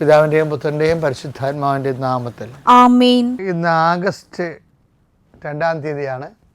പിതാവിന്റെയും പുത്രന്റെയും പരിശുദ്ധാത്മാവിന്റെയും നാമത്തിൽ. ആമേൻ. ഇന്ന് ആഗസ്റ്റ് രണ്ടാം തീയതിയാണ്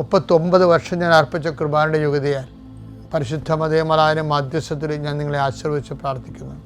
മുപ്പത്തൊമ്പത് വർഷം ഞാൻ അർപ്പിച്ച കുർബാനയുടെ യുഗതയാൽ പരിശുദ്ധ മതയമലായ മധ്യസ്ഥത്തിൽ ഞാൻ നിങ്ങളെ ആശീർവദിച്ച് പ്രാർത്ഥിക്കുന്നു.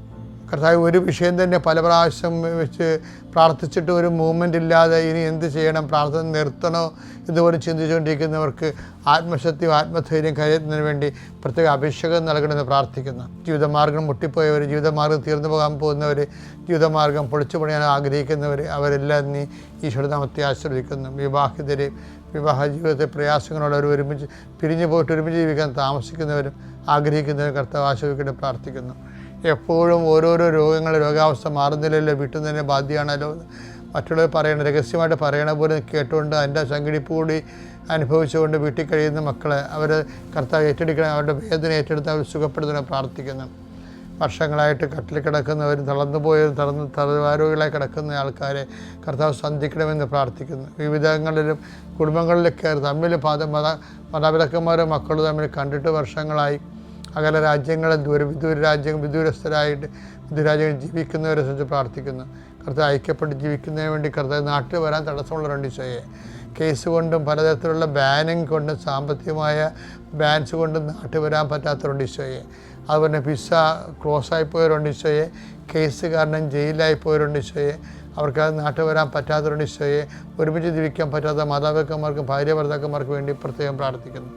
കർത്താവ് ഒരു വിഷയം തന്നെ പല പ്രാവശ്യം വെച്ച് പ്രാർത്ഥിച്ചിട്ട് ഒരു മൂവ്മെന്റ് ഇല്ലാതെ ഇനി എന്ത് ചെയ്യണം? പ്രാർത്ഥന നിർത്തണോ? ഇതുപോലെ ചിന്തിച്ചുകൊണ്ടിരിക്കുന്നവർക്ക് ആത്മശക്തിയും ആത്മധൈര്യം കരുതുന്നതിന് വേണ്ടി പ്രത്യേക അഭിഷേകം നൽകണമെന്ന് പ്രാർത്ഥിക്കുന്നു. ജീവിതമാർഗം മുട്ടിപ്പോയവർ ജീവിതമാർഗം തീർന്നു പോകാൻ പോകുന്നവർ ജീവിതമാർഗം പൊളിച്ചു പണിയാൻ ആഗ്രഹിക്കുന്നവർ അവരെല്ലാം നീ ഈശ്വരനാമത്തെ ആശ്രയിക്കുന്നു വിവാഹിതരെ വിവാഹ ജീവിതത്തെ പ്രയാസങ്ങളുള്ളവർ ഒരുമിച്ച് പിരിഞ്ഞു പോയിട്ട് ഒരുമിച്ച് ജീവിക്കാൻ താമസിക്കുന്നവരും ആഗ്രഹിക്കുന്നവരും കർത്താവ് ആശ്രയിക്കട്ടെ പ്രാർത്ഥിക്കുന്നു. എപ്പോഴും ഓരോരോ രോഗങ്ങൾ രോഗാവസ്ഥ മാറുന്നില്ലല്ലോ വീട്ടിൽ ബാധ്യമാണല്ലോ മറ്റുള്ളവർ പറയണ രഹസ്യമായിട്ട് പറയണ പോലെ കേട്ടുകൊണ്ട് അതിന്റെ സംഘടിപ്പ് കൂടി അനുഭവിച്ചുകൊണ്ട് വീട്ടിൽ കഴിയുന്ന മക്കളെ അവർ കർത്താവ് ഏറ്റെടുക്കണം അവരുടെ വേദന ഏറ്റെടുത്ത് അവർ സുഖപ്പെടുത്തണം പ്രാർത്ഥിക്കുന്നു. വർഷങ്ങളായിട്ട് കട്ടിൽ കിടക്കുന്നവരും തളർന്നു പോയവരും തളർന്ന് തളർവാരോഗികളായി കിടക്കുന്ന ആൾക്കാരെ കർത്താവ് സന്ധിക്കണമെന്ന് പ്രാർത്ഥിക്കുന്നു. വിവിധങ്ങളിലും കുടുംബങ്ങളിലൊക്കെ തമ്മിൽ പാത മത മാതാപിതാക്കന്മാരും മക്കളും തമ്മിൽ കണ്ടിട്ട് വർഷങ്ങളായി. അകല രാജ്യങ്ങളെ ദൂര വിദൂര രാജ്യങ്ങൾ വിദൂരസ്ഥരായിട്ട് വിദൂരാജ്യങ്ങൾ ജീവിക്കുന്നവരെ സംബന്ധിച്ച് പ്രാർത്ഥിക്കുന്നു. കർത്താവ് ഐക്യപ്പെട്ട് ജീവിക്കുന്നതിന് വേണ്ടി കർത്താവ് നാട്ടിൽ വരാൻ തടസ്സമുള്ള ചെയ്യെ കേസ് കൊണ്ടും പലതരത്തിലുള്ള ബാനിങ് കൊണ്ടും സാമ്പത്തികമായ ബാൻസ് കൊണ്ടും നാട്ടിൽ വരാൻ പറ്റാത്തവരുണ്ട് ഈശോയെ അതുപോലെ വിസ ക്ലോസായി പോയവരുണ്ട് ഈശോയെ. കേസ് കാരണം ജയിലിലായി പോയവരുണ്ട് ഈശോയെ. അവർക്ക് നാട്ടിൽ വരാൻ പറ്റാത്തവരുണ്ട് ഈശോയെ. ഒരുമിച്ച് ജീവിക്കാൻ പറ്റാത്ത മാതാപിതാക്കന്മാർക്കും ഭാര്യ ഭർത്താക്കന്മാർക്കും വേണ്ടി പ്രത്യേകം പ്രാർത്ഥിക്കുന്നു.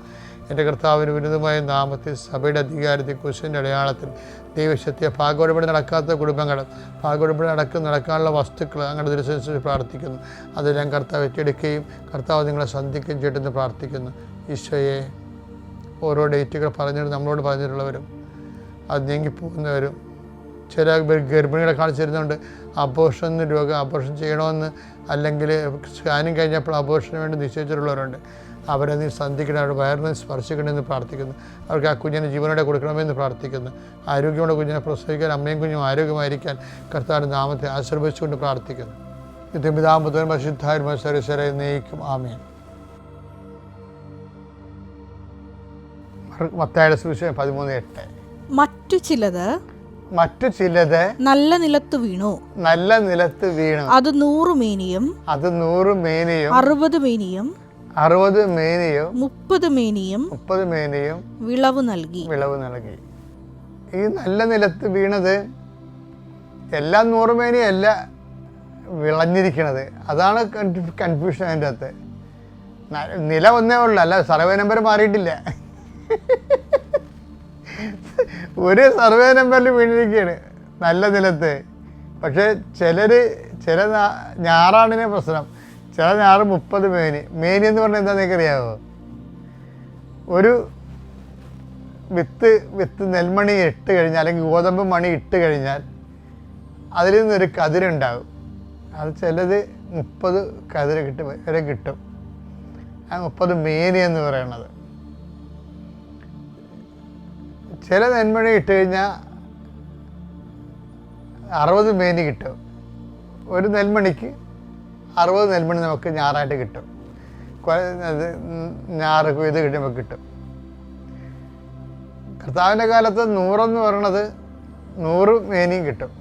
എന്റെ കർത്താവിന് വിരുദ്ധമായ നാമത്തിൽ സഭയുടെ അധികാരത്തിൽ കുശിന്റെ അടയാളത്തിൽ ദൈവശക്തിയെ ഭാഗോടുപടി നടക്കാത്ത കുടുംബങ്ങൾ ഭാഗോടുപടി നടക്കുന്ന നടക്കാനുള്ള വസ്തുക്കൾ അങ്ങനെ ദുരിതനുസരിച്ച് പ്രാർത്ഥിക്കുന്നു. അതെല്ലാം കർത്താവ് ഏറ്റെടുക്കുകയും കർത്താവ് നിങ്ങളെ സന്ധിക്കുകയും ചെയ്തെന്ന് പ്രാർത്ഥിക്കുന്നു. ഈശോയെ ഓരോ ഡേറ്റുകൾ പറഞ്ഞിട്ട് നമ്മളോട് പറഞ്ഞിട്ടുള്ളവരും അത് നീങ്ങിപ്പോകുന്നവരും ചില ഗർഭിണികളെ കാണിച്ചിരുന്നുണ്ട് അബോഷൻ രോഗം അബോഷൻ ചെയ്യണമെന്ന് അല്ലെങ്കിൽ സ്കാനിങ് കഴിഞ്ഞപ്പോൾ അബോഷന് വേണ്ടി നിശ്ചയിച്ചിട്ടുള്ളവരുണ്ട്. അവരെ നീ സന്ധിക്കണം അവരുടെ വയറിനെ സ്പർശിക്കണമെന്ന് പ്രാർത്ഥിക്കുന്നു. അവർക്ക് ആ കുഞ്ഞിനെ ജീവനോടെ കൊടുക്കണമെന്ന് പ്രാർത്ഥിക്കുന്നു. ആരോഗ്യമുള്ള കുഞ്ഞിനെ പ്രസവിക്കാൻ അമ്മയും കുഞ്ഞും ആരോഗ്യമായിരിക്കാൻ കർത്താവിന്റെ നാമത്തെ ആശ്രയിച്ചുകൊണ്ട് പ്രാർത്ഥിക്കുന്നു. നിത്യപിതാമ്പുതൻ പരിശുദ്ധാത്മ സരസ്വരെ നയിക്കും ആമേൻ. മത്തായുടെ സുവിശേഷം പതിമൂന്ന് എട്ട്. മറ്റു ചിലത് മറ്റു ചിലത് നല്ല നിലത്ത് വീണു. നല്ല നിലത്ത് വീണു. അത് നൂറ് മേനിയും അത് നൂറ് മേനിയും അറുപത് മേനിയും അറുപത് മേനിയും മുപ്പത് മേനിയും മുപ്പത് മേനിയും വിളവ് നൽകി. വിളവ് നൽകി. ഈ നല്ല നിലത്ത് വീണത് എല്ലാ നൂറ് മേനിയും അല്ല വിളഞ്ഞിരിക്കണത്. അതാണ് കൺഫ്യൂഷൻ അതിന്റെ അകത്ത്. നില ഒന്നേ ഉള്ളൂ അല്ല സർവേ നമ്പർ മാറിയിട്ടില്ല. ഒരു സർവേ നമ്പറിൽ വീണിരിക്കുകയാണ് നല്ല നിലത്ത്. പക്ഷേ ചിലർ ചില ഞാറാണിനെ പ്രശ്നം. ചില ഞാറ് മുപ്പത് മേനി. മേനി എന്ന് പറഞ്ഞാൽ എന്താ അറിയാമോ ഒരു വിത്ത് വിത്ത് നെൽമണി ഇട്ട് കഴിഞ്ഞാൽ അല്ലെങ്കിൽ ഗോതമ്പ് മണി ഇട്ട് കഴിഞ്ഞാൽ അതിൽ നിന്നൊരു കതിരുണ്ടാകും. അത് ചിലത് മുപ്പത് കതിര് കിട്ടും വരെ കിട്ടും. ആ മുപ്പത് മേനി എന്ന് പറയുന്നത് ചില നെന്മണി ഇട്ട് കഴിഞ്ഞാൽ അറുപത് മേനി കിട്ടും. ഒരു നെൽമണിക്ക് അറുപത് നെൽമണി നമുക്ക് ഞാറായിട്ട് കിട്ടും. ഞാറ് ഇത് കിട്ടുമ്പോൾ കിട്ടും. കർത്താവിന്റെ കാലത്ത് നൂറെന്ന് പറയണത് നൂറ് മേനിയും കിട്ടും.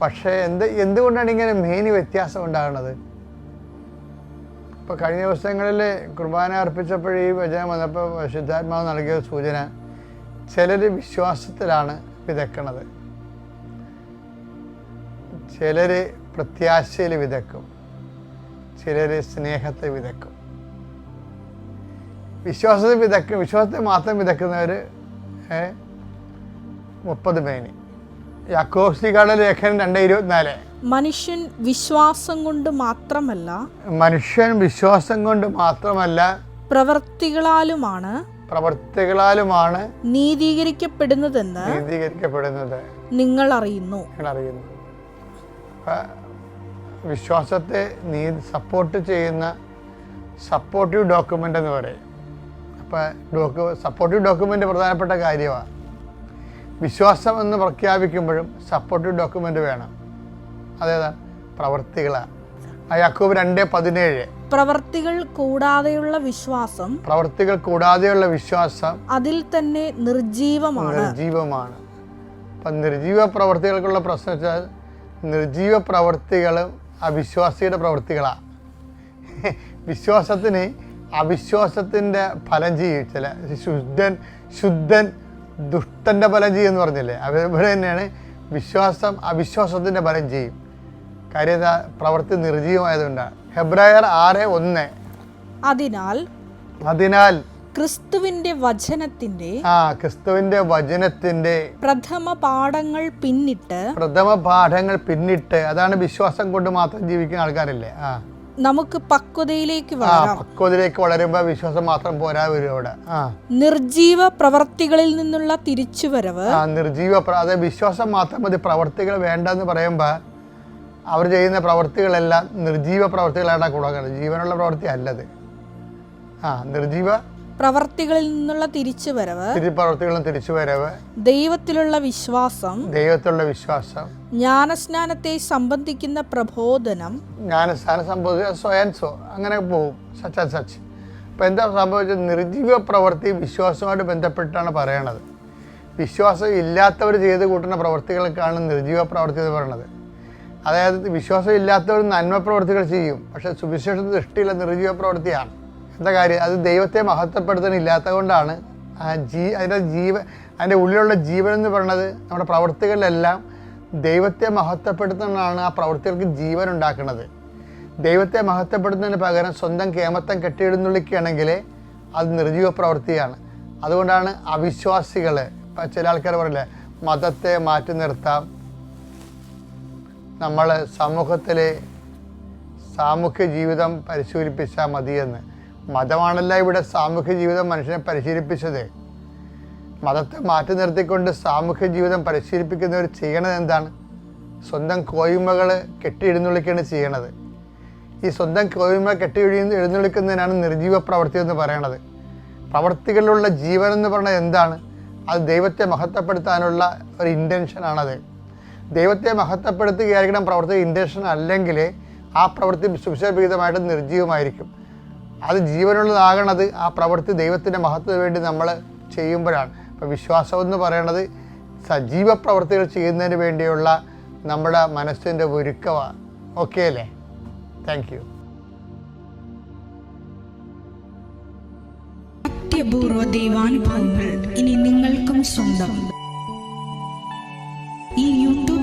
പക്ഷേ എന്ത് എന്തുകൊണ്ടാണ് ഇങ്ങനെ മേനി വ്യത്യാസം ഉണ്ടാകുന്നത്? ഇപ്പോൾ കഴിഞ്ഞ ദിവസങ്ങളിൽ കുർബാന അർപ്പിച്ചപ്പോൾ ഈ വചനം വന്നപ്പോൾ ശുദ്ധാത്മാവ് നൽകിയ സൂചന ചിലർ വിശ്വാസത്തിലാണ് വിതക്കണത്. ചിലർ പ്രത്യാശയിൽ വിതക്കും. ചിലർ സ്നേഹത്തെ വിതക്കും. വിശ്വാസത്തെ വിതക്കും വിശ്വാസത്തെ മാത്രം വിതക്കുന്നവർ മുപ്പത് മേനി യാക്കോസ്ലികളുടെ ലേഖനം രണ്ട് ഇരുപത്തിനാല്. മനുഷ്യൻ വിശ്വാസം കൊണ്ട് മാത്രമല്ല മനുഷ്യൻ വിശ്വാസം കൊണ്ട് മാത്രമല്ല പ്രവർത്തികളാലുമാണ് പ്രവർത്തികളാലുമാണ് നീതീകരിക്കപ്പെടുന്നതെന്ന് നീതീകരിക്കപ്പെടുന്നത്. നിങ്ങൾ അറിയുന്നു നിങ്ങൾ അറിയുന്നു വിശ്വാസത്തെ നീ സപ്പോർട്ട് ചെയ്യുന്ന സപ്പോർട്ടീവ് ഡോക്യുമെന്റ് എന്ന് പറയും. അപ്പോൾ ഡോക്യു സപ്പോർട്ടീവ് ഡോക്യുമെന്റ് പ്രധാനപ്പെട്ട കാര്യമാണ്. വിശ്വാസം എന്ന് പ്രഖ്യാപിക്കുമ്പോഴും സപ്പോർട്ടീവ് ഡോക്യുമെന്റ് വേണം. അതേതാണ്? പ്രവർത്തികളാണ്. യാക്കോബ് രണ്ട് പതിനേഴ്. പ്രവർത്തികൾ കൂടാതെയുള്ള വിശ്വാസം പ്രവർത്തികൾ കൂടാതെയുള്ള വിശ്വാസം അതിൽ തന്നെ നിർജീവമാണ്. നിർജീവമാണ്. അപ്പം നിർജീവ പ്രവർത്തികൾക്കുള്ള പ്രശ്നം വെച്ചാൽ നിർജീവ പ്രവർത്തികളും അവിശ്വാസിയുടെ പ്രവർത്തികളാണ് വിശ്വാസത്തിന് അവിശ്വാസത്തിന്റെ ഫലം ചെയ്യും. ചില ശുദ്ധൻ ശുദ്ധൻ ദുഷ്ടന്റെ ഫലം ചെയ്യുമെന്ന് പറഞ്ഞില്ലേ? അതേപോലെ തന്നെയാണ് വിശ്വാസം അവിശ്വാസത്തിന്റെ ഫലം ചെയ്യും. കാര്യം പ്രവൃത്തി നിർജീവമായതുകൊണ്ടാണ് ഹെബ്രായർ ആറ് ഒന്ന്. അതിനാൽ അതിനാൽ ക്രിസ്തുവിന്റെ വചനത്തിന്റെ ആ ക്രിസ്തുവിന്റെ വചനത്തിന്റെ പ്രഥമ പാഠങ്ങൾ പിന്നിട്ട് പ്രഥമ പാഠങ്ങൾ പിന്നിട്ട് അതാണ് വിശ്വാസം കൊണ്ട് മാത്രം ജീവിക്കുന്ന ആൾക്കാരല്ലേ? ആ. നമുക്ക് പക്വതയിലേക്ക് വളരാം. പക്വതയിലേക്ക് വളരുമ്പോ വിശ്വാസം മാത്രം പോരാ വരും അവിടെ നിർജീവ പ്രവർത്തികളിൽ നിന്നുള്ള തിരിച്ചുവരവ് നിർജീവ അതെ വിശ്വാസം മാത്രം മതി. പ്രവർത്തികൾ വേണ്ടെന്ന് പറയുമ്പോൾ അവർ ചെയ്യുന്ന പ്രവൃത്തികളെല്ലാം നിർജീവ പ്രവൃത്തികളായിട്ടാണ് കൊടുക്കുന്നത് ജീവനുള്ള പ്രവൃത്തി അല്ലത്. ആ നിർജീവ പ്രവർത്തികളിൽ നിന്നുള്ള തിരിച്ചുവരവ് പ്രവർത്തികളും തിരിച്ചുവരവ് ദൈവത്തിലുള്ള വിശ്വാസം ദൈവത്തിലുള്ള വിശ്വാസം ജ്ഞാനസ്നാനത്തെ സംബന്ധിക്കുന്ന പ്രബോധനം ജ്ഞാനസ്നാനം സംബന്ധിച്ച സ്വയം അങ്ങനെ പോകും. Such and such. ഇപ്പം എന്താ സംഭവിച്ചത്? നിർജീവ പ്രവൃത്തി വിശ്വാസവുമായിട്ട് ബന്ധപ്പെട്ടാണ് പറയണത്. വിശ്വാസം ഇല്ലാത്തവർ ചെയ്ത് കൂട്ടുന്ന പ്രവർത്തികൾക്കാണ് നിർജീവ പ്രവൃത്തി എന്ന് പറയുന്നത് അതായത് വിശ്വാസം ഇല്ലാത്തവർ നന്മ പ്രവർത്തികൾ ചെയ്യും. പക്ഷെ സുവിശേഷ ദൃഷ്ടിയുള്ള നിർജീവ പ്രവൃത്തിയാണ്. എന്താ കാര്യം? അത് ദൈവത്തെ മഹത്വപ്പെടുത്താനില്ലാത്തത് കൊണ്ടാണ് ജീ അതിന്റെ ജീവ അതിന്റെ ഉള്ളിലുള്ള ജീവൻ എന്ന് പറയുന്നത് നമ്മുടെ പ്രവൃത്തികളിലെല്ലാം ദൈവത്തെ മഹത്വപ്പെടുത്തുന്നതാണ് ആ പ്രവൃത്തികൾക്ക് ജീവൻ ഉണ്ടാക്കുന്നത്. ദൈവത്തെ മഹത്വപ്പെടുത്തുന്നതിന് പകരം സ്വന്തം കേമത്തം കെട്ടിയിടുന്നുള്ളിക്കുകയാണെങ്കിൽ അത് നിർജീവ പ്രവൃത്തിയാണ്. അതുകൊണ്ടാണ് അവിശ്വാസികൾ ചില ആൾക്കാർ പറയില്ലേ മതത്തെ മാറ്റി നിർത്താം നമ്മൾ സമൂഹത്തിലെ സാമൂഹ്യ ജീവിതം പരിശീലിപ്പിച്ചാൽ മതിയെന്ന്. മതമാണല്ല ഇവിടെ സാമൂഹ്യ ജീവിതം മനുഷ്യനെ പരിശീലിപ്പിച്ചത്. മതത്തെ മാറ്റി നിർത്തിക്കൊണ്ട് സാമൂഹ്യ ജീവിതം പരിശീലിപ്പിക്കുന്നവർ ചെയ്യണത് എന്താണ്? സ്വന്തം കോയ്മകൾ കെട്ടി ചെയ്യണത്. ഈ സ്വന്തം കോയ്മ കെട്ടി എഴു എഴുന്നള്ളിക്കുന്നതിനാണ് നിർജീവ പ്രവൃത്തി എന്ന് പറയണത്. പ്രവർത്തികളിലുള്ള ജീവൻ എന്ന് പറയുന്നത് എന്താണ്? അത് ദൈവത്തെ മഹത്വപ്പെടുത്താനുള്ള ഒരു ഇന്റൻഷനാണത് ദൈവത്തെ മഹത്വപ്പെടുത്തുകയായിരിക്കണം പ്രവൃത്തി ഇന്റൻഷൻ അല്ലെങ്കിൽ ആ പ്രവൃത്തി സുവിശേഷവിഹിതമായിട്ട് നിർജീവമായിരിക്കും അത് ജീവനുള്ളതാകണത് ആ പ്രവൃത്തി ദൈവത്തിന്റെ മഹത്വത്തിന് വേണ്ടി നമ്മൾ ചെയ്യുമ്പോഴാണ്. അപ്പോൾ വിശ്വാസം എന്ന് പറയണത് സജീവ പ്രവൃത്തികൾ ചെയ്യുന്നതിന് വേണ്ടിയുള്ള നമ്മുടെ മനസ്സിന്റെ ഒരുക്കമാണ്. ഓക്കെ അല്ലേ? താങ്ക് യു അത്യപൂർവ ദൈവാനുഭവങ്ങൾ ഇനി നിങ്ങൾക്കും സ്വന്തം.